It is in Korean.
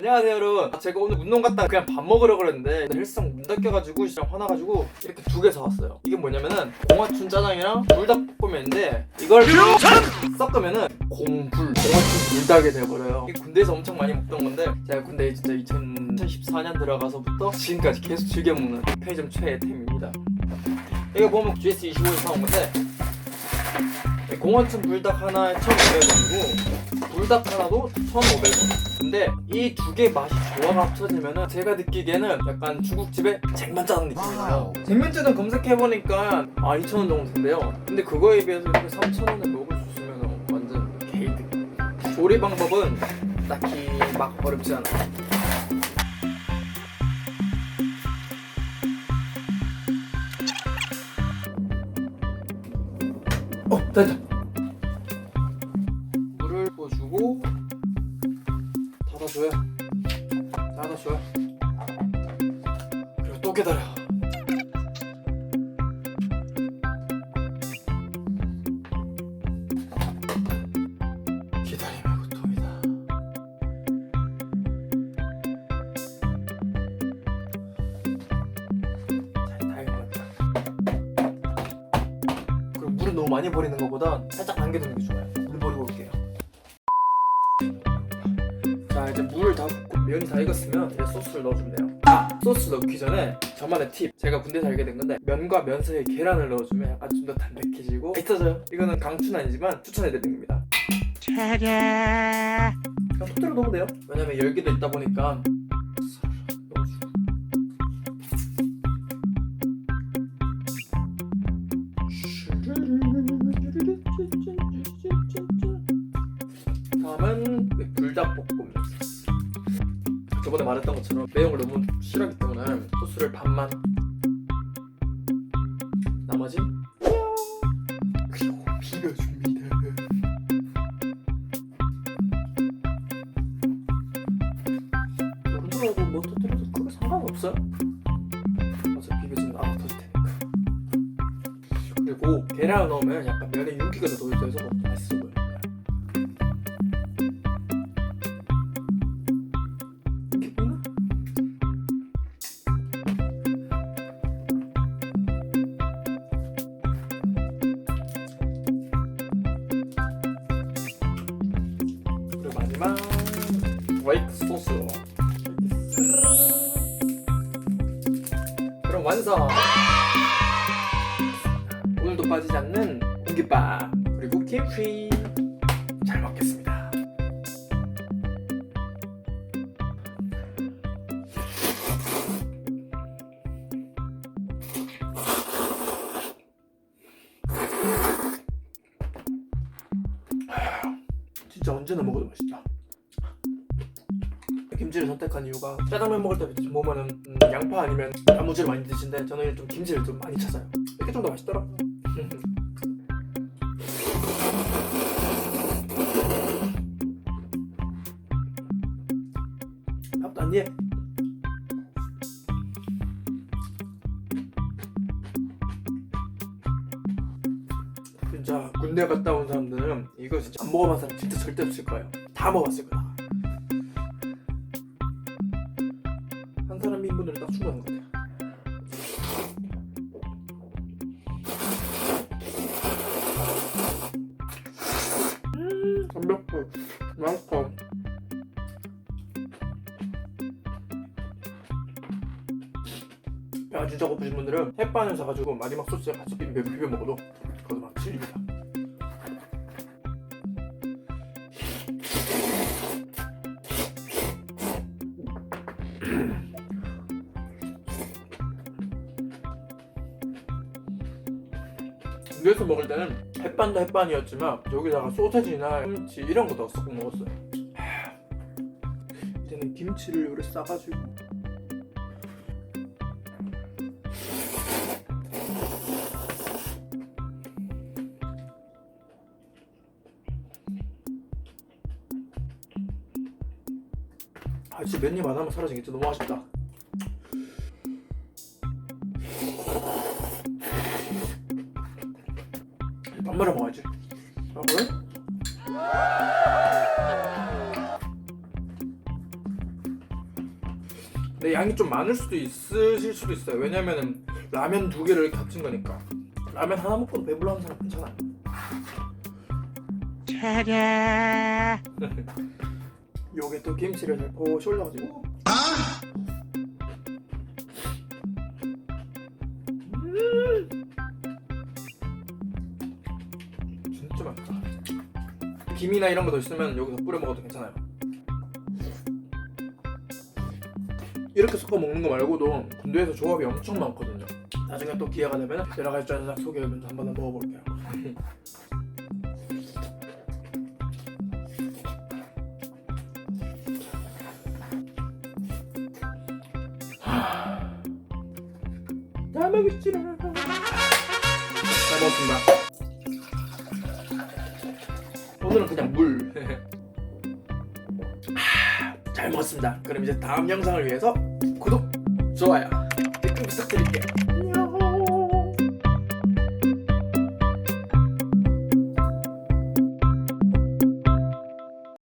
안녕하세요 여러분. 아, 제가 오늘 운동 갔다가 그냥 밥 먹으러 그랬는데 헬스장 문 닫혀가지고 진짜 화나가지고 이렇게 두 개 사왔어요. 이게 뭐냐면은 공화춘 짜장이랑 불닭볶음면인데 이걸 섞으면은 공불 공화춘 불닭이 돼버려요. 이 군대에서 엄청 많이 먹던 건데 제가 군대에 진짜 2014년 들어가서부터 지금까지 계속 즐겨 먹는 편의점 최애템입니다. 이거 보면 GS25에서 사온 건데 공원춘 불닭 하나에 1,500원이고 불닭 하나도 1,500원. 근데 이 두 개 맛이 조화가 합쳐지면은 제가 느끼기에는 약간 중국집의 쟁반짜장 느낌이에요. 쟁반짜장 검색해보니까 아 2,000원 정도인데요. 근데 그거에 비해서 이렇게 3,000원에 먹을 수 있으면 완전 개이득. 조리 방법은 딱히 막 어렵지 않아요. 어 됐다 부어주고 닫아줘요. 닫아줘요. 그리고 또 기다려. 많이 버리는 것보다 살짝 남겨두는 게 좋아요. 자 이제 물을 다 붓고 면이 다 익었으면 이제 소스를 넣어주면 돼요. 아 소스 넣기 전에 저만의 팁. 제가 군대 살게 된 건데 면과 면 사이에 계란을 넣어주면 약간 좀 더 담백해지고 맛있어져요. 이거는 강추는 아니지만 추천해드리는 겁니다. 그냥 속대로 넣으면 돼요. 왜냐면 열기도 있다 보니까. 다음은 불닭볶음면 저번에 말했던 것처럼 매운 걸 너무 싫어하기 때문에 소스를 반만. 나머지? 그리고 비벼줍니다 오른쪽하고 뭐 터뜨려도 크게 상관없어요. 어차피 비벼지면 알아서 터질 테니까. 그리고 계란을 넣으면 약간 면에 윤기가 더 도입돼서 더 맛있어 마지막 브레이크 소스. 그럼 완성! 오늘도 빠지지 않는 공깃밥 그리고 김치. 잘 먹겠습니다. 진짜 언제나 먹어도 맛있다 김치를 선택한 이유가 짜장면 먹을 때 보면은 음, 양파 아니면 단무지를 많이 드시는데 저는 좀 김치를 좀 많이 찾아요 이게 좀 더 맛있더라고요 밥도 안 예. 진짜 군대 갔다 온 사람들은 이거 진짜 안 먹어본 사람 진짜 절대 없을 거예요. 다 먹었을 거야. 맛있어. 야 진짜 고프신 분들은 햇반을 사가지고 마지막 소스에 같이 비벼, 비벼 먹어도 그것도 막 질립니다. 군대에서 먹을 때는 햇반도 햇반이었지만 여기다가 소세지나 김치 이런 거 넣어서 꼭 먹었어요. 하, 이제는 김치를 요리 싸가지고 아 진짜 맨입 안 하면 사라지겠지 너무 아쉽다. 밥 말아 먹어야지. 아 그래? 근데 양이 좀 많을 수도 있으실 수도 있어요. 왜냐면은 라면 두 개를 합친 거니까. 라면 하나 먹고도 배불러하는 사람 괜찮아요. 요게 또 김치를 잘 포시 올려가지고 음. 김이나 이런 거 더 있으면 여기서 뿌려 먹어도 괜찮아요. 이렇게 섞어 먹는 거 말고도 군대에서 조합이 엄청 많거든요. 나중에 또 기회가 되면 여러 가지 짜자작 소개하면서 한번 먹어볼게요. 잘 먹었습니다 오늘은 그냥 물. 아, 잘 먹었습니다. 그럼 이제 다음 영상을 위해서 구독, 좋아요, 댓글 부탁드릴게요.